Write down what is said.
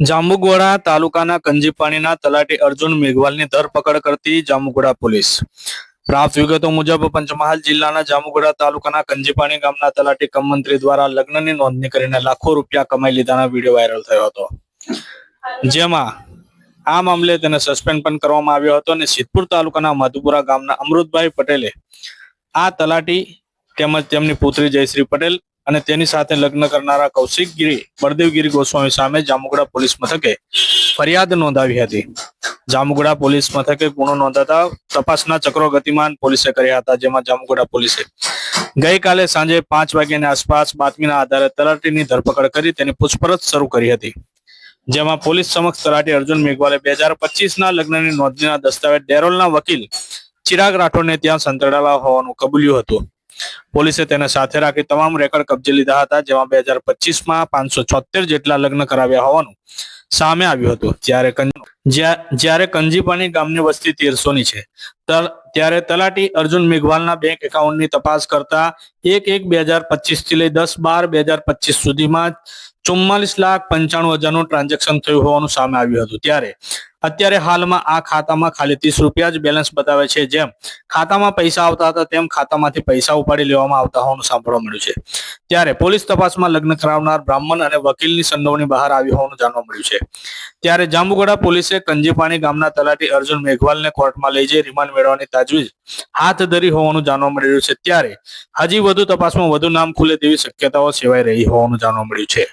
જાંબુગોડા તાલુકાના કંજીપાણીના તલાટી અર્જુન મેઘવાલની ધરપકડ કરતી જાંબુગોડા પોલીસ. પ્રાપ્ત વિગતો મુજબ પંચમહાલ જિલ્લાના જાંબુગોડા તાલુકાના કંજીપાણી ગામના તલાટી કમમંત્રી દ્વારા લગ્નની નોંધણી કરીને લાખો રૂપિયા કમાઈ લીધાનો વીડિયો વાયરલ થયો હતો. જેમાં આ મામલે તેને સસ્પેન્ડ પણ કરવામાં આવ્યો હતો અને સિદ્ધપુર તાલુકાના મધુપુરા ગામના અમૃતભાઈ પટેલે આ તલાટી તેમજ તેમની પુત્રી જયશ્રી પટેલ અને તેની સાથે લગ્ન કરનારા કૌશિક ગીરી બળદેવગીરી ગોસ્વામી સામે જામુગડા પોલીસ મથકે ફરિયાદ નોંધાવી હતી. જામુગડા પોલીસ મથકે ગુનો નોંધાતા તપાસના ચક્રો ગતિમાન પોલીસે કર્યા હતા, જેમાં જામુગડા પોલીસે ગઈકાલે સાંજે પાંચ વાગ્યાની આસપાસ બાતમીના આધારે તલાટીની ધરપકડ કરી તેની પૂછપરછ શરૂ કરી હતી. જેમાં પોલીસ સમક્ષ તલાટી અર્જુન મેઘવાલે બે હજાર પચીસના લગ્નની નોંધણીના દસ્તાવેજ ડેરોલના વકીલ ચિરાગ રાઠોડને ત્યાં સંતળાયેલા હોવાનું કબૂલ્યું હતું. પોલીસે તેને સાથે રાખી તમામ રેકર્ડ કબજે લીધા હતા, જેમાં બે હજાર પચીસમાં પાંચસો છોતેર જેટલા લગ્ન કરાવ્યા હોવાનું સામે આવ્યું હતું. જ્યારે જ્યારે કંજીપાની ગામની વસ્તી તેરસો ની છે ત્યારે તલાટી અર્જુન મેઘવાલના બેંક એકાઉન્ટની તપાસ કરતા એક એક બે હજાર પચીસથી લઈ દસ બાર બે હજાર પચીસ સુધીમાં ચુમ્માલીસ લાખ પંચાણું હજારનું ટ્રાન્ઝેક્શન થયું હોવાનું સામે આવ્યું હતું. ત્યારે અત્યારે હાલમાં આ ખાતામાં ખાલી ત્રીસ રૂપિયા જ બેલેન્સ બતાવે છે. જેમ ખાતામાં પૈસા આવતા હતા, તેમ ખાતામાંથી પૈસા ઉપાડી લેવામાં આવતા હોવાનું સાંભળવા મળ્યું છે. ત્યારે પોલીસ તપાસમાં લગ્ન કરાવનાર બ્રાહ્મણ અને વકીલની સંડોવણી બહાર આવી હોવાનું જાણવા મળ્યું છે. ત્યારે જાંબુગોડા પોલીસે કંજીપાણી ગામના તલાટી અર્જુન મેઘવાલને કોર્ટમાં લઈ જઈ રિમાન્ડ મેળવવાની તાજવીજ હાથ ધરી હોવાનું જાણવા મળી રહ્યું છે. ત્યારે હજી વધુ તપાસમાં વધુ નામ ખુલે તેવી શક્યતાઓ સેવાઈ રહી હોવાનું જાણવા મળ્યું છે.